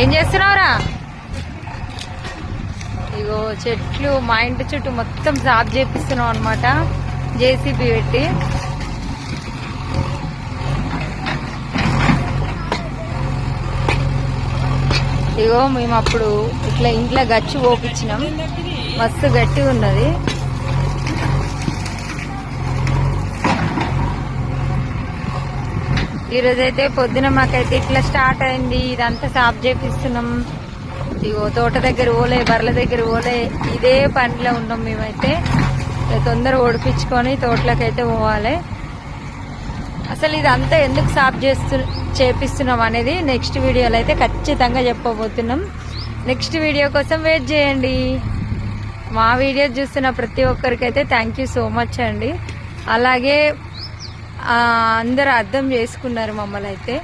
ఏం చేస్తున్నావురా? ఇగో చెట్లు మా ఇంటి చుట్టూ మొత్తం సాఫ్ చేపిస్తున్నాం అనమాట జేసీబీ పెట్టి. ఇగో మేము అప్పుడు ఇట్లా ఇంట్లో గచ్చి పోపించినాం మస్తు గట్టి ఉన్నది ఈరోజైతే పొద్దున మాకైతే ఇట్లా స్టార్ట్ అయింది. ఇదంతా సాఫ్ చేపిస్తున్నాం. ఇగో తోట దగ్గర ఓలే బర్ల దగ్గర ఓలే ఇదే పనిలో ఉన్నాం మేమైతే. తొందర ఓడిపించుకొని తోటలోకైతే పోవాలి. అసలు ఇదంతా ఎందుకు సాఫ్ చేస్తు చేపిస్తున్నాం అనేది నెక్స్ట్ వీడియోలో అయితే ఖచ్చితంగా చెప్పబోతున్నాం. నెక్స్ట్ వీడియో కోసం వెయిట్ చేయండి. మా వీడియో చూస్తున్న ప్రతి ఒక్కరికైతే థ్యాంక్ యూ సో మచ్ అండి. అలాగే అందరు అర్థం చేసుకున్నారు మమ్మల్ని అయితే.